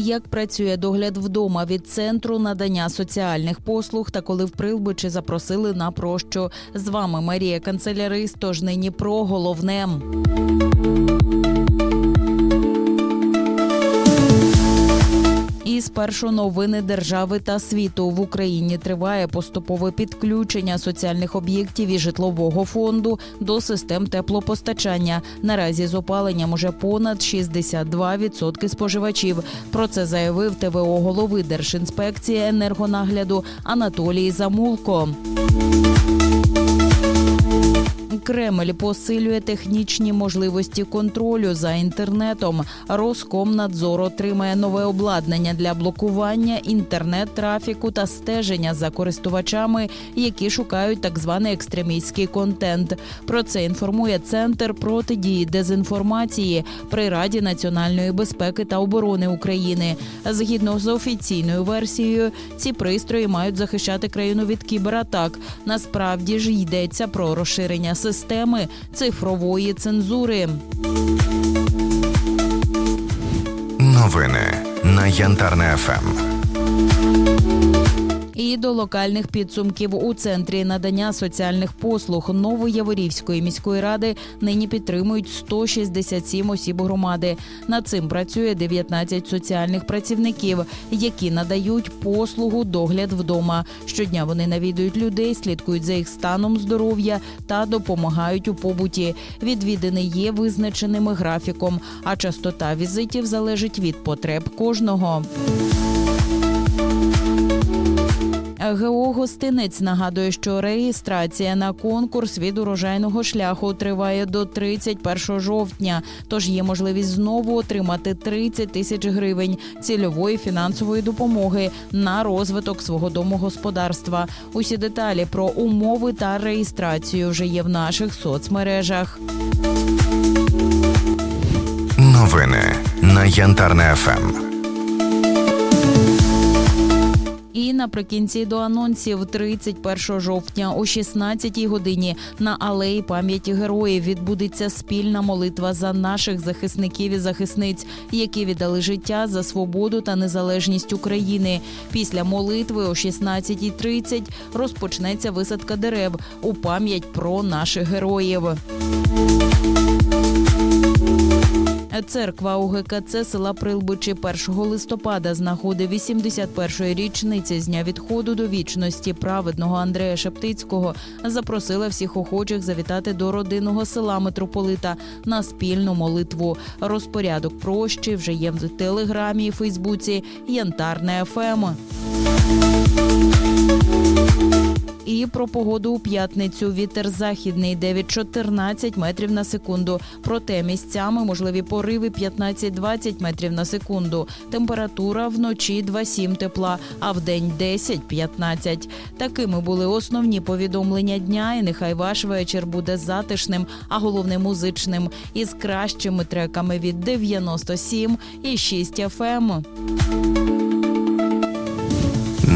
як працює догляд вдома від центру надання соціальних послуг та коли в Прилбичі запросили на прощу. З вами Марія Канцелярист. Тож нині про головне. Спершу новини держави та світу в Україні триває поступове підключення соціальних об'єктів і житлового фонду до систем теплопостачання. Наразі з опаленням уже понад 62% споживачів. Про це заявив ТВО голови Держінспекції енергонагляду Анатолій Замулко. Кремль посилює технічні можливості контролю за інтернетом. Роскомнадзор отримає нове обладнання для блокування інтернет-трафіку та стеження за користувачами, які шукають так званий екстремістський контент. Про це інформує Центр протидії дезінформації при Раді національної безпеки та оборони України. Згідно з офіційною версією, ці пристрої мають захищати країну від кібератак. Насправді ж йдеться про розширення системи цифрової цензури. Новини на Янтарне. ФМ. І до локальних підсумків у центрі надання соціальних послуг Новояворівської міської ради нині підтримують 167 осіб громади. Над цим працює 19 соціальних працівників, які надають послугу догляд вдома. Щодня вони навідують людей, слідкують за їх станом здоров'я та допомагають у побуті. Відвідини є визначеними графіком, а частота візитів залежить від потреб кожного. ГО «Гостинець» нагадує, що реєстрація на конкурс від урожайного шляху триває до 31 жовтня. Тож є можливість знову отримати 30 тисяч гривень цільової фінансової допомоги на розвиток свого домогосподарства. Усі деталі про умови та реєстрацію вже є в наших соцмережах. Новини на Янтарне. ФМ. Наприкінці до анонсів 31 жовтня о 16-й годині на алеї пам'яті героїв відбудеться спільна молитва за наших захисників і захисниць, які віддали життя за свободу та незалежність України. Після молитви о 16.30 розпочнеться висадка дерев у пам'ять про наших героїв. Церква УГКЦ села Прилбичі 1 листопада з нагоди 81-ї річниці з дня відходу до вічності праведного Андрея Шептицького запросила всіх охочих завітати до родинного села митрополита на спільну молитву. Розпорядок прощі вже є в телеграмі і Фейсбуці Янтарне ФМ. І про погоду у п'ятницю. Вітер західний 9-14 метрів на секунду. Проте місцями можливі пориви 15-20 метрів на секунду. Температура вночі 2-7 тепла, а вдень 10-15. Такими були основні повідомлення дня. І нехай ваш вечір буде затишним, а головне музичним. Із кращими треками від 97 і 6 FM.